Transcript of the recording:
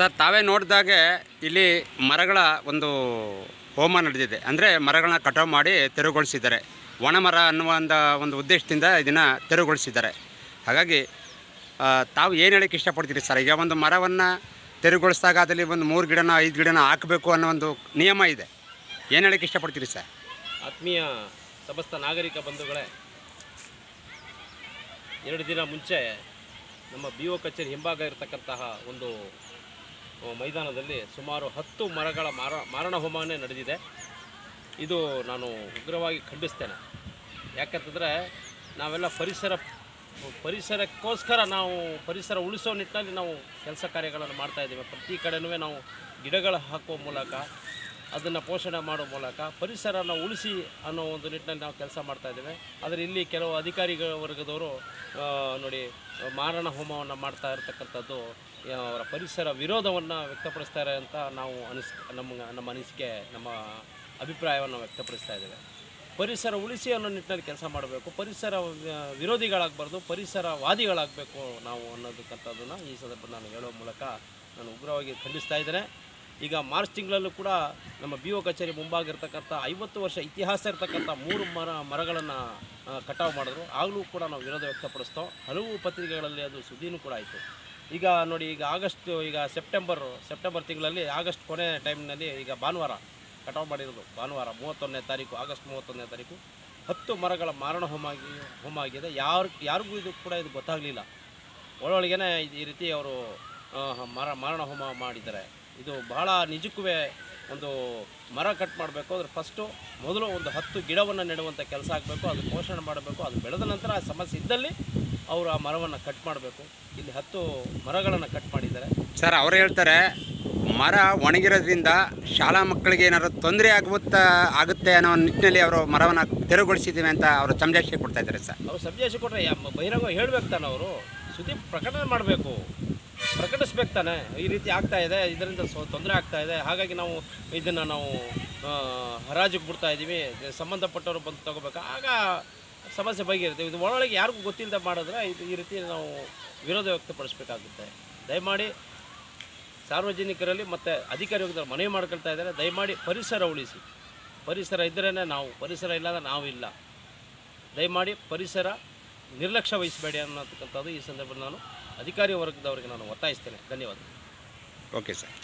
Sir, ತಾವೇ ನೋಡಿದಾಗೆ ಇಲ್ಲಿ ಮರಗಳ ಒಂದು ಹೋಮ ನಡೆದಿದೆ. ಅಂದರೆ ಮರಗಳನ್ನ ಕಟಾವು ಮಾಡಿ ತೆರವುಗೊಳಿಸಿದ್ದಾರೆ. ಒಣ ಮರ ಅನ್ನುವ ಒಂದು ಉದ್ದೇಶದಿಂದ ಇದನ್ನು ತೆರವುಗೊಳಿಸಿದ್ದಾರೆ. ಹಾಗಾಗಿ ತಾವು ಏನು ಹೇಳಕ್ಕೆ ಇಷ್ಟಪಡ್ತೀರಿ ಸರ್? ಈಗ ಒಂದು ಮರವನ್ನು ತೆರವುಗೊಳಿಸಿದಾಗ ಅದರಲ್ಲಿ ಒಂದು ಮೂರು ಗಿಡನ, ಐದು ಗಿಡನ ಹಾಕಬೇಕು ಅನ್ನೋ ಒಂದು ನಿಯಮ ಇದೆ. ಏನು ಹೇಳಕ್ಕೆ ಇಷ್ಟಪಡ್ತೀರಿ ಸರ್? ಆತ್ಮೀಯ ಸಮಸ್ತ ನಾಗರಿಕ ಬಂಧುಗಳೇ, ಎರಡು ದಿನ ಮುಂಚೆ ನಮ್ಮ ಬಿ ಒ ಕಚೇರಿ ಹಿಂಭಾಗ ಇರತಕ್ಕಂತಹ ಒಂದು ಮೈದಾನದಲ್ಲಿ ಸುಮಾರು ಹತ್ತು ಮರಗಳ ಮಾರ, ಮಾರಣ ಹೋಮನೇ ನಡೆದಿದೆ. ಇದು ನಾನು ಉಗ್ರವಾಗಿ ಖಂಡಿಸ್ತೇನೆ. ಯಾಕಂತಂದರೆ ನಾವೆಲ್ಲ ಪರಿಸರ, ಪರಿಸರಕ್ಕೋಸ್ಕರ ನಾವು ಪರಿಸರ ಉಳಿಸೋ ನಿಟ್ಟಿನಲ್ಲಿ ನಾವು ಕೆಲಸ ಕಾರ್ಯಗಳನ್ನು ಮಾಡ್ತಾ ಇದ್ದೇವೆ. ಪ್ರತಿ ಕಡೆನೂ ನಾವು ಗಿಡಗಳು ಹಾಕುವ ಮೂಲಕ ಅದನ್ನು ಪೋಷಣೆ ಮಾಡೋ ಮೂಲಕ ಪರಿಸರನ ಉಳಿಸಿ ಅನ್ನೋ ಒಂದು ನಿಟ್ಟಿನಲ್ಲಿ ನಾವು ಕೆಲಸ ಮಾಡ್ತಾ ಇದ್ದೇವೆ. ಆದರೆ ಇಲ್ಲಿ ಕೆಲವು ಅಧಿಕಾರಿಗಳ ವರ್ಗದವರು ನೋಡಿ, ಮಾರಣ ಹೋಮವನ್ನು ಮಾಡ್ತಾ ಇರತಕ್ಕಂಥದ್ದು ಅವರ ಪರಿಸರ ವಿರೋಧವನ್ನು ವ್ಯಕ್ತಪಡಿಸ್ತಾರೆ ಅಂತ ನಾವು ಅನಿಸ್, ನಮ್ಮ ನಮ್ಮ ಅನಿಸಿಕೆ, ನಮ್ಮ ಅಭಿಪ್ರಾಯವನ್ನು ವ್ಯಕ್ತಪಡಿಸ್ತಾ ಇದ್ದೇವೆ. ಪರಿಸರ ಉಳಿಸಿ ಅನ್ನೋ ನಿಟ್ಟಿನಲ್ಲಿ ಕೆಲಸ ಮಾಡಬೇಕು. ಪರಿಸರ ವಿರೋಧಿಗಳಾಗಬಾರ್ದು, ಪರಿಸರವಾದಿಗಳಾಗಬೇಕು ನಾವು ಅನ್ನೋದಕ್ಕಂಥದ್ದನ್ನು ಈ ಸಂದರ್ಭ ನಾನು ಹೇಳೋ ಮೂಲಕ ನಾನು ಉಗ್ರವಾಗಿ ಖಂಡಿಸ್ತಾ ಇದ್ದೇನೆ. ಈಗ ಮಾರ್ಚ್ ತಿಂಗಳಲ್ಲೂ ಕೂಡ ನಮ್ಮ ಬಿ ಒ ಕಚೇರಿ ಮುಂಭಾಗಿರ್ತಕ್ಕಂಥ ಐವತ್ತು ವರ್ಷ ಇತಿಹಾಸ ಇರತಕ್ಕಂಥ ಮೂರು ಮರ ಮರಗಳನ್ನು ಕಟಾವು ಮಾಡಿದ್ರು. ಆಗಲೂ ಕೂಡ ನಾವು ವಿರೋಧ ವ್ಯಕ್ತಪಡಿಸ್ತೋ ಹಲವು ಪತ್ರಿಕೆಗಳಲ್ಲಿ ಅದು ಸುದ್ದಿನೂ ಕೂಡ ಆಯಿತು. ಈಗ ನೋಡಿ, ಈಗ ಆಗಸ್ಟ್, ಈಗ ಸೆಪ್ಟೆಂಬರ್ ಸೆಪ್ಟೆಂಬರ್ ತಿಂಗಳಲ್ಲಿ ಆಗಸ್ಟ್ ಕೊನೆ ಟೈಮ್ನಲ್ಲಿ ಈಗ ಭಾನುವಾರ ಕಟಾವು ಮಾಡಿರೋದು. ಭಾನುವಾರ ಮೂವತ್ತೊಂದನೇ ತಾರೀಕು, ಆಗಸ್ಟ್ ಮೂವತ್ತೊಂದನೇ ತಾರೀಕು. ಹತ್ತು ಮರಗಳ ಮಾರಣ ಹೋಮ ಹೋಮ ಆಗಿದೆ ಯಾರು, ಯಾರಿಗೂ ಇದು ಕೂಡ ಇದು ಗೊತ್ತಾಗಲಿಲ್ಲ. ಒಳೊಳಗೇನೆ ಈ ರೀತಿ ಅವರು ಮರ, ಮಾರಣ ಹೋಮ ಮಾಡಿದ್ದಾರೆ. ಇದು ಬಹಳ ನಿಜಕ್ಕೂ ಒಂದು ಮರ ಕಟ್ ಮಾಡಬೇಕು. ಅಂದರೆ ಫಸ್ಟು ಮೊದಲು ಒಂದು ಹತ್ತು ಗಿಡವನ್ನು ನೆಡುವಂಥ ಕೆಲಸ ಆಗಬೇಕು. ಅದು ಪೋಷಣೆ ಮಾಡಬೇಕು. ಅದು ಬೆಳೆದ ನಂತರ ಆ ಸಮಸ್ಯೆ ಇದ್ದಲ್ಲಿ ಅವರು ಆ ಮರವನ್ನು ಕಟ್ ಮಾಡಬೇಕು. ಇಲ್ಲಿ ಹತ್ತು ಮರಗಳನ್ನು ಕಟ್ ಮಾಡಿದ್ದಾರೆ. ಸರ್ ಅವರು ಹೇಳ್ತಾರೆ ಮರ ಒಣಗಿರೋದ್ರಿಂದ ಶಾಲಾ ಮಕ್ಕಳಿಗೆ ಏನಾದ್ರು ತೊಂದರೆ ಆಗುತ್ತಾ ಆಗುತ್ತೆ ಅನ್ನೋ ನಿಟ್ಟಿನಲ್ಲಿ ಅವರು ಮರವನ್ನು ತೆರವುಗೊಳಿಸಿದ್ದೀವಿ ಅಂತ ಅವರು ಸಂದೇಶ ಕೊಡ್ತಾ ಇದ್ದಾರೆ ಸರ್. ಅವರು ಸಂದೇಶ ಕೊಟ್ಟರೆ ಬಹಿರಂಗ ಹೇಳ್ಬೇಕು ತಾನೆ ಅವರು. ಸುದ್ದಿ ಪ್ರಕಟಣೆ ಮಾಡಬೇಕು. ಪ್ರಕಟಿಸ್ಬೇಕು ತಾನೆ. ಈ ರೀತಿ ಆಗ್ತಾ ಇದೆ, ಇದರಿಂದ ಸೊ ತೊಂದರೆ ಆಗ್ತಾ ಇದೆ. ಹಾಗಾಗಿ ನಾವು ಇದನ್ನು ನಾವು ಹರಾಜಿಗೆ ಬಿಡ್ತಾ ಇದ್ದೀವಿ. ಸಂಬಂಧಪಟ್ಟವರು ಬಂದು ತಗೋಬೇಕು? ಆಗ ಸಮಸ್ಯೆ ಬಗೆಹರಿತೀವಿ ಇದು ಒಳಗೆ ಯಾರಿಗೂ ಗೊತ್ತಿಲ್ಲದೆ ಮಾಡಿದ್ರೆ ಇದು ಈ ರೀತಿ ನಾವು ವಿರೋಧ ವ್ಯಕ್ತಪಡಿಸ್ಬೇಕಾಗುತ್ತೆ. ದಯಮಾಡಿ ಸಾರ್ವಜನಿಕರಲ್ಲಿ ಮತ್ತು ಅಧಿಕಾರಿ ಹೋಗಿದ್ರೆ ಮನವಿ ಮಾಡ್ಕೊಳ್ತಾ ಇದ್ದಾರೆ. ದಯಮಾಡಿ ಪರಿಸರ ಉಳಿಸಿ. ಪರಿಸರ ಇದ್ದರೇ ನಾವು, ಪರಿಸರ ಇಲ್ಲದ ನಾವಿಲ್ಲ. ದಯಮಾಡಿ ಪರಿಸರ ನಿರ್ಲಕ್ಷ್ಯ ವಹಿಸಬೇಡಿ ಅನ್ನತಕ್ಕಂಥದ್ದು ಈ ಸಂದರ್ಭದಲ್ಲಿ ನಾನು ಅಧಿಕಾರಿ ವರ್ಗದವರಿಗೆ ನಾನು ಒತ್ತಾಯಿಸ್ತೇನೆ. ಧನ್ಯವಾದ ಓಕೆ ಸರ್